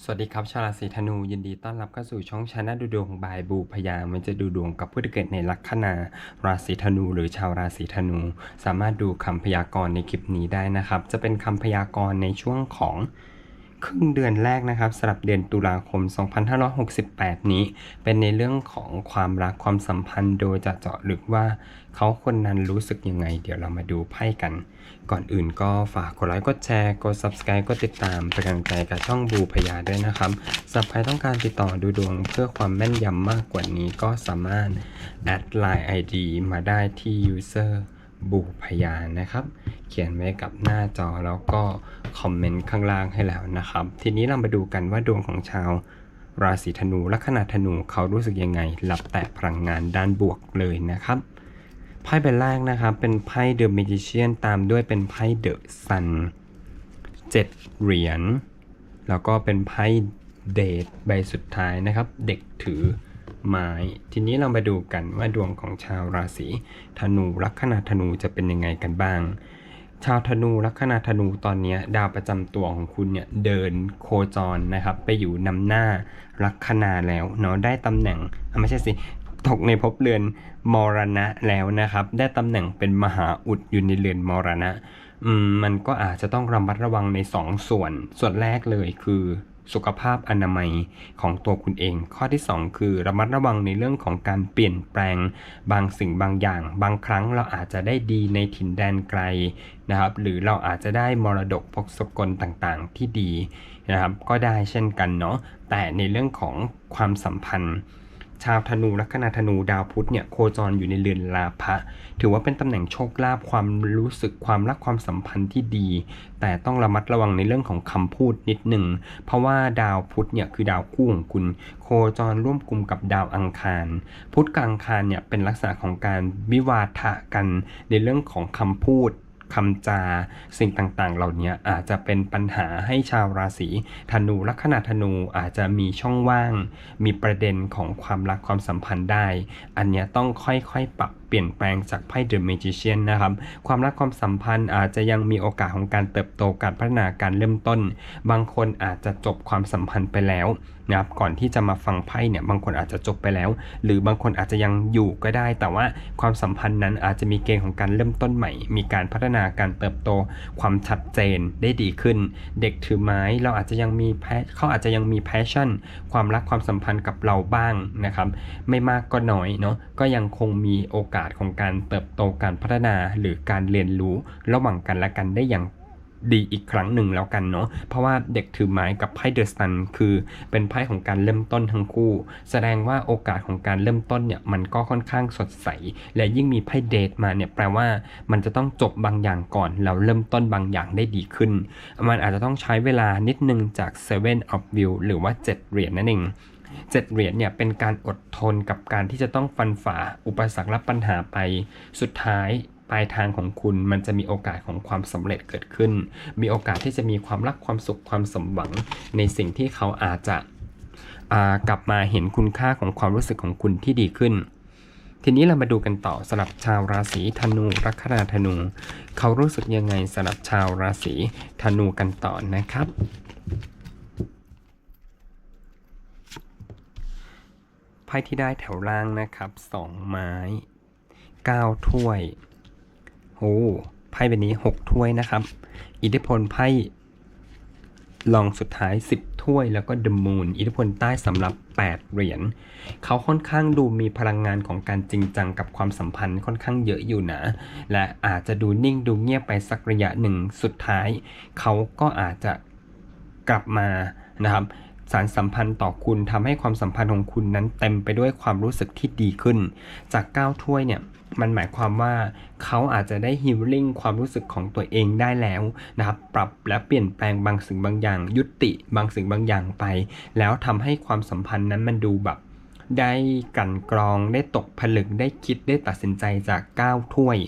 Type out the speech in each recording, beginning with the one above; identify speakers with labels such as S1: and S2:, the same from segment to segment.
S1: สวัสดีครับชาวราศีธนูยินดีต้อนรับเข้าสู่ช่องชาแนลดูดวงบายบูพยามันจะดูดวงกับผู้ที่เกิดในลัคนาราศีธนูหรือชาวราศีธนู สามารถดูคำพยากรณ์ในคลิปนี้ได้นะครับ จะเป็นคำพยากรณ์ในช่วงของ ครึ่งเดือนแรกนะครับสำหรับเดือนตุลาคม 2568 นี้ เป็นในเรื่องของความรักความสัมพันธ์โดยจะเจาะลึกว่าเขาคนนั้นรู้สึกยังไง เดี๋ยวเรามาดูไพ่กัน ก่อนอื่นก็ฝากกดไลค์กดแชร์กด subscribe กดติดตามเป็นกำลังใจกับช่องบูพยาด้วยนะครับสำหรับใครต้องการติดต่อดูดวงเพื่อความแม่นยำมากกว่านี้ก็สามารถแอดไลน์ ID มาได้ที่ user บูพยานนะครับ เขียนไว้กับหน้าจอแล้วก็คอมเมนต์ข้างล่างให้แล้วนะครับ ทีนี้เรามาดูกันว่าดวงของชาวราศีธนูลัคนาธนูเขารู้สึกยังไงหลับแต่พลังงานด้านบวกเลยนะครับไพ่ใบแรกนะครับ เป็นไพ่เดอะ a มจิเชียนตามด้วยเป็นไพ่เดอะซันเจ็ดเหรียญแล้วก็เป็นไพ่เดทใบสุดท้ายนะครับ เด็กถือ ไม้ ทีนี้เรามาดูกันว่าดวงของชาวราศีธนูลัคนาธนูจะเป็นยังไงกันบ้าง ชาวธนูลัคนาธนูตอนนี้ดาวประจำตัวของคุณเนี่ยเดินโคจรนะครับ ไปอยู่นำหน้าลัคนาแล้วเนาะได้ตำแหน่งไม่ใช่สิตกในภพเรือนมรณะแล้วนะครับ ได้ตำแหน่งเป็นมหาอุดอยู่ในเรือนมรณะ อืมมันก็อาจจะต้องระมัดระวังในสองส่วนส่วนแรกเลยคือ สุขภาพอนามัยของตัวคุณเอง ข้อที่ 2 คือระมัดระวังในเรื่องของการเปลี่ยนแปลงบางสิ่งบางอย่าง บางครั้งเราอาจจะได้ดีในถิ่นแดนไกลนะครับ หรือเราอาจจะได้มรดกพกสกลต่างๆ ที่ดีนะครับ ก็ได้เช่นกันเนาะแต่ในเรื่องของความสัมพันธ์ ชาวธนูลัคนาธนูดาวพุธเนี่ยโคจรอยู่ในเรือนลาภะถือว่าเป็นตำแหน่งโชคลาภความรู้สึกความรักความสัมพันธ์ที่ดี แต่ต้องระมัดระวังในเรื่องของคำพูดนิดหนึ่ง เพราะว่าดาวพุธเนี่ยคือดาวคู่ของคุณ โคจรร่วมกลุ่มกับดาวอังคาร พุธกับอังคารเนี่ยเป็นลักษณะของการวิวาทะกันในเรื่องของคำพูด คำจาสิ่งต่างๆ เหล่านี้อาจจะเป็นปัญหาให้ชาวราศีธนูลัคนาธนูอาจจะมีช่องว่าง มีประเด็นของความรักความสัมพันธ์ได้ อันนี้ต้องค่อยๆปรับ ปลี่ยนแปลงจากไพ่ The Magician นะครับ ความรักความสัมพันธ์อาจจะยังมีโอกาสของการเติบโตการพัฒนาการเริ่มต้น บางคนอาจจะจบความสัมพันธ์ไปแล้วนะครับก่อนที่จะมาฟังไพ่เนี่ยบางคนอาจจะจบไปแล้ว หรือบางคนอาจจะยังอยู่ก็ได้ แต่ว่าความสัมพันธ์นั้นอาจจะมีเกณฑ์ของการเริ่มต้นใหม่ มีการพัฒนาการเติบโต ความชัดเจนได้ดีขึ้น เด็กถือไม้เราอาจจะยังมีแพเขาอาจจะยังมี passion ความรักความสัมพันธ์กับเราบ้างนะครับ ไม่มากก็น้อยเนาะก็ยังคงมีโอกาสาสของการเติบโตการพัฒนาหรือการเรียนรู้ระหว่างกันและกันได้อย่างดีอีกครั้งหนึ่งแล้วกันเนาะ เพราะว่าเด็กถือไม้กับไพ่เดอะสตันคือเป็นไพ่ของการเริ่มต้นทั้งคู่ แสดงว่าโอกาสของการเริ่มต้นเนี่ยมันก็ค่อนข้างสดใส และยิ่งมีไพ่เดทมาเนี่ยแปลว่ามันจะต้องจบบางอย่างก่อนแล้วเริ่มต้นบางอย่างได้ดีขึ้น มันอาจจะต้องใช้เวลานิดนึงจาก Seven of View หรือว่า 7 เหรียญนั่นเอง เจ็ดเหรียญเนี่ยเป็นการอดทนกับการที่จะต้องฟันฝ่าอุปสรรคและปัญหาไป สุดท้ายปลายทางของคุณมันจะมีโอกาสของความสำเร็จเกิดขึ้น มีโอกาสที่จะมีความรักความสุขความสมหวังในสิ่งที่เขาอาจจะกลับมาเห็นคุณค่าของความรู้สึกของคุณที่ดีขึ้น ทีนี้เรามาดูกันต่อสำหรับชาวราศีธนูลัคนาธนู เขารู้สึกยังไงสำหรับชาวราศีธนูกันต่อนะครับ พ่ที่ได้แถวล่างนะครับสองไม้เก้าถ้วยโอ้ไพ่ใบนี้หกถ้วยนะครับ อิทธิพลไพ่ลองสุดท้าย 10 ถ้วยแล้วก็เดมูนอิทธิพลใต้สำหรับ 8 เหรียญเขาค่อนข้างดูมีพลังงานของการจริงจังกับความสัมพันธ์ค่อนข้างเยอะอยู่นะ และอาจจะดูนิ่งดูเงียบไปสักระยะหนึ่งสุดท้าย เขาก็อาจจะกลับมานะครับ สารสัมพันธ์ต่อคุณทำให้ความสัมพันธ์ของคุณนั้นเต็มไปด้วยความรู้สึกที่ดีขึ้น จาก9ถ้วยเนี่ยมันหมายความว่าเขาอาจจะได้ฮิลลิ่งความรู้สึกของตัวเองได้แล้วนะครับปรับและเปลี่ยนแปลงบางสิ่งบางอย่าง ยุติบางสิ่งบางอย่างไป แล้วทำให้ความสัมพันธ์นั้นมันดูแบบ ได้กันกรองได้ตกผลึกได้คิดได้ตัดสินใจจากก้าวถ้วย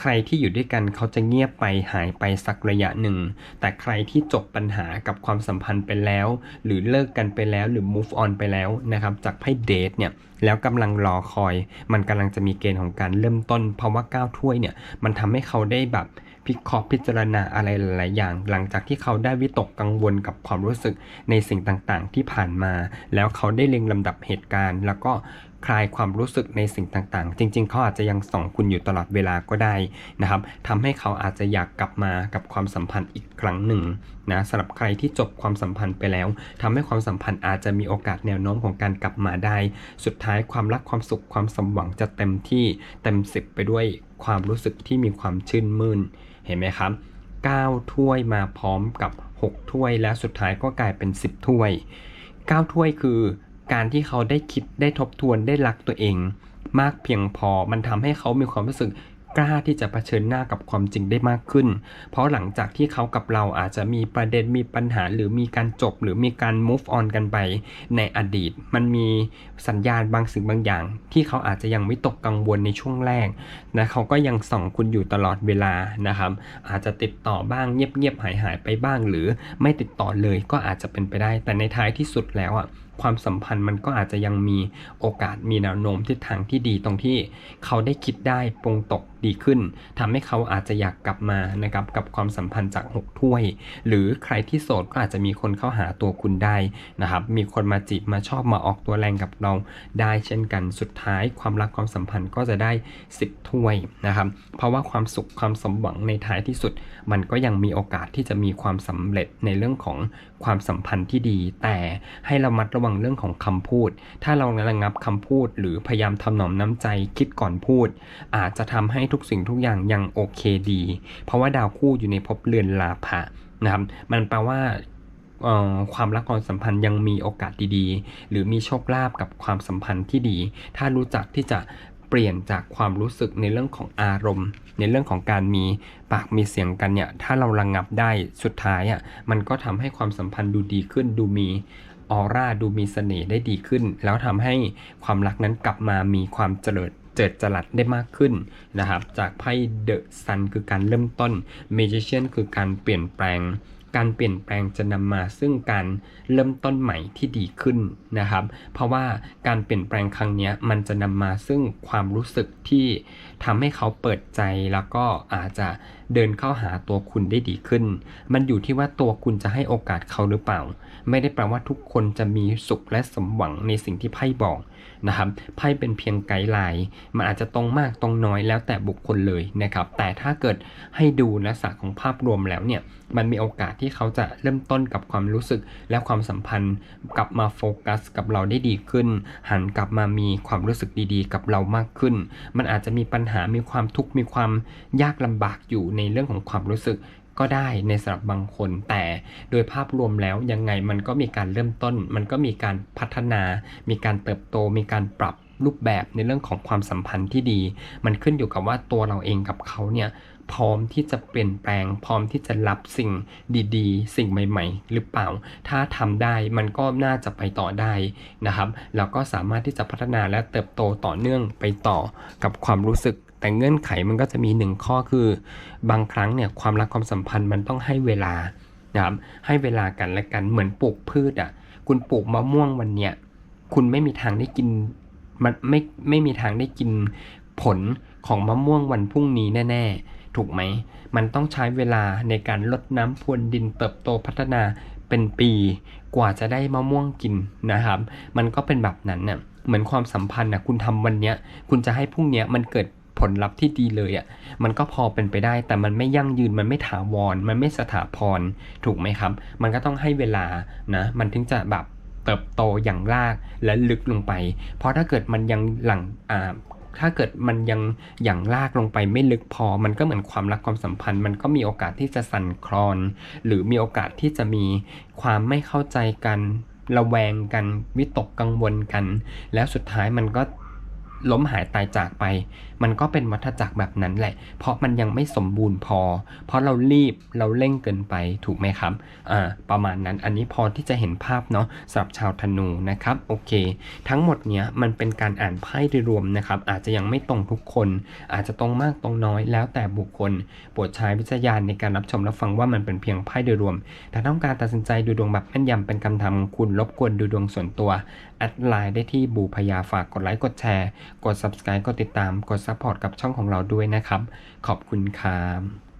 S1: ใครที่อยู่ด้วยกันเขาจะเงียบไปหายไปสักระยะหนึ่ง แต่ใครที่จบปัญหากับความสัมพันธ์ไปแล้ว หรือเลิกกันไปแล้วหรือ move on ไปแล้วนะครับจากไพ่เดทเนี่ยแล้วกำลังรอคอย มันกำลังจะมีเกณฑ์ของการเริ่มต้น เพราะว่าก้าวถ้วยเนี่ยมันทำให้เขาได้แบบ พิเคราะห์พิจารณาอะไรหลาย ๆ อย่าง หลังจากที่เขาได้วิตกกังวลกับความรู้สึกในสิ่งต่าง ๆ ที่ผ่านมา แล้วเขาได้เรียงลำดับเหตุการณ์ แล้วก็ คลายความรู้สึกในสิ่งต่างๆ จริง ๆเขาอาจจะยังส่องคุณอยู่ตลอดเวลาก็ได้นะครับทำให้เขาอาจจะอยากกลับมากับความสัมพันธ์อีกครั้งหนึ่งนะสำหรับใครที่จบความสัมพันธ์ไปแล้วทำให้ความสัมพันธ์อาจจะมีโอกาสแนวโน้มของการกลับมาได้ สุดท้ายความรักความสุขความสมหวังจะเต็มที่เต็มสิบไปด้วยความรู้สึกที่มีความชื่นมื่นเห็นไหมครับ9ถ้วยมาพร้อมกับ 6 ถ้วย แล้วสุดท้ายก็กลายเป็น 10 ถ้วย 9 ถ้วยคือ การที่เขาได้คิดได้ทบทวนได้รักตัวเอง มากเพียงพอมันทำให้เขามีความรู้สึกกล้าที่จะเผชิญหน้ากับความจริงได้มากขึ้น เพราะหลังจากที่เขากับเราอาจจะมีประเด็นมีปัญหา หรือมีการจบหรือมีการ move on กันไปในอดีต มันมีสัญญาณบางสิ่งบางอย่าง ที่เขาอาจจะยังไม่ตกกังวลในช่วงแรกนะเขาก็ยังส่องคุณอยู่ตลอดเวลานะครับ อาจจะติดต่อบ้างเงียบๆหายหายไปบ้าง หรือไม่ติดต่อเลยก็อาจจะเป็นไปได้ แต่ในท้ายที่สุดแล้วอะ ความสัมพันธ์มันก็อาจจะยังมีโอกาสมีแนวโน้มทิศทางที่ดีตรงที่เขาได้คิดได้ปรงตก ดีขึ้นทำให้เขาอาจจะอยากกลับมานะครับกับความสัมพันธ์จาก 6 ถ้วย หรือใครที่โสดก็อาจจะมีคนเข้าหาตัวคุณได้นะครับมีคนมาจีบมาชอบมาออกตัวแรงกับเราได้เช่นกันสุดท้ายความรักความสัมพันธ์ก็จะได้ 10 ถ้วยนะครับเพราะว่าความสุขความสมหวังในท้ายที่สุด มันก็ยังมีโอกาสที่จะมีความสำเร็จในเรื่องของความสัมพันธ์ที่ดี แต่ให้ระมัดระวังเรื่องของคำพูด ถ้าเราระงับคำพูด หรือพยายามทำหนอมน้ำใจคิดก่อนพูด อาจจะทำให้ทุกสิ่งทุกอย่างยังโอเคดี เพราะว่าดาวคู่อยู่ในภพเรือนลาภะนะครับมันแปลว่าความรักความสัมพันธ์ยังมีโอกาสดีๆ หรือมีโชคลาภกับความสัมพันธ์ที่ดี ถ้ารู้จักที่จะเปลี่ยนจากความรู้สึกในเรื่องของอารมณ์ ในเรื่องของการมีปากมีเสียงกันเนี่ยถ้าเราระงงับได้สุดท้ายอะมันก็ทำให้ความสัมพันธ์ดูดีขึ้นดูมีออร่าดูมีเสน่ห์ได้ดีขึ้น แล้วทำให้ความรักนั้นกลับมามีความเจริญ เจิดจรัสได้มากขึ้นนะครับ จากไพ่เดอะซันคือการเริ่มต้นเมจิเชียนคือการเปลี่ยนแปลง การเปลี่ยนแปลงจะนำมาซึ่งการเริ่มต้นใหม่ที่ดีขึ้นนะครับ เพราะว่าการเปลี่ยนแปลงครั้งนี้มันจะนำมาซึ่งความรู้สึกที่ทำให้เขาเปิดใจแล้วก็อาจจะ เดินเข้าหาตัวคุณได้ดีขึ้น มันอยู่ที่ว่าตัวคุณจะให้โอกาสเขาหรือเปล่า ไม่ได้แปลว่าทุกคนจะมีสุขและสมหวังในสิ่งที่ไพ่บอกนะครับ ไพ่เป็นเพียงไกด์ไลน์มันอาจจะตรงมากตรงน้อยแล้วแต่บุคคลเลยนะครับ แต่ถ้าเกิดให้ดูลักษณะของภาพรวมแล้วเนี่ย มันมีโอกาสที่เขาจะเริ่มต้นกับความรู้สึกและความสัมพันธ์ กลับมาโฟกัสกับเราได้ดีขึ้น หันกลับมามีความรู้สึกดีๆ กับเรามากขึ้น มันอาจจะมีปัญหา มีความทุกข์ มีความยากลำบากอยู่ในในเรื่องของความรู้สึกก็ได้ในสำหรับบางคน แต่โดยภาพรวมแล้วยังไงมันก็มีการเริ่มต้น มันก็มีการพัฒนา มีการเติบโต มีการปรับรูปแบบในเรื่องของความสัมพันธ์ที่ดี มันขึ้นอยู่กับว่าตัวเราเองกับเขาเนี่ยพร้อมที่จะเปลี่ยนแปลง พร้อมที่จะรับสิ่งดีๆ สิ่งใหม่ๆ หรือเปล่า ถ้าทำได้มันก็น่าจะไปต่อได้นะครับ แล้วก็สามารถที่จะพัฒนาและเติบโตต่อเนื่องไปต่อกับความรู้สึก แต่เงื่อนไขมันก็จะมีหนึ่งข้อคือบางครั้งเนี่ยความรักความสัมพันธ์มันต้องให้เวลานะครับให้เวลากันและกันเหมือนปลูกพืชอะคุณปลูกมะม่วงวันเนี้ยคุณไม่มีทางได้กินมันไม่ไม่มีทางได้กินผลของมะม่วงวันพรุ่งนี้แน่ ๆ ถูกไหม มันต้องใช้เวลาในการลดน้ำพรวนดินเติบโตพัฒนาเป็นปีกว่าจะได้มะม่วงกินนะครับ มันก็เป็นแบบนั้นน่ะเหมือนความสัมพันธ์นะคุณทำวันเนี้ย คุณจะให้พรุ่งเนี้ยมันเกิด ผลลัพธ์ที่ดีเลยอะมันก็พอเป็นไปได้ แต่มันไม่ยั่งยืนมันไม่ถาวร มันไม่สถาพรถูกไหมครับ มันก็ต้องให้เวลานะมันถึงจะแบบเติบโตอย่างรากและลึกลงไป เพราะถ้าเกิดมันยังหลังอ่าถ้าเกิดมันยังอย่างลากลงไปไม่ลึกพอ มันก็เหมือนความรักความสัมพันธ์ มันก็มีโอกาสที่จะสั่นคลอน หรือมีโอกาสที่จะมีความไม่เข้าใจกัน ระแวงกัน วิตกกังวลกัน แล้วสุดท้ายมันก็ล้มหายตายจากไป มันก็เป็นวัฏจักรแบบนั้นแหละ เพราะมันยังไม่สมบูรณ์พอ เพราะเรารีบเราเร่งเกินไปถูกไหมครับอ่าประมาณนั้นอันนี้พอที่จะเห็นภาพเนาะสำหรับชาวธนูนะครับโอเค ทั้งหมดเนี้ยมันเป็นการอ่านไพ่โดยรวมนะครับ อาจจะยังไม่ตรงทุกคน อาจจะตรงมากตรงน้อยแล้วแต่บุคคลโปรดใช้วิจารณญาณในการรับชมรับฟังว่ามันเป็นเพียงไพ่โดยรวมแต่ต้องการตัดสินใจดูดวงแบบแม่นยำเป็นคำทำของคุณรบกวนดูดวงส่วนตัวแอดไลน์ได้ที่บูพยาฝากกดไลค์กดแชร์ กด subscribe กดติดตามกดพพอร์ตกับช่องของเราด้วยนะครับ ขอบคุณครับ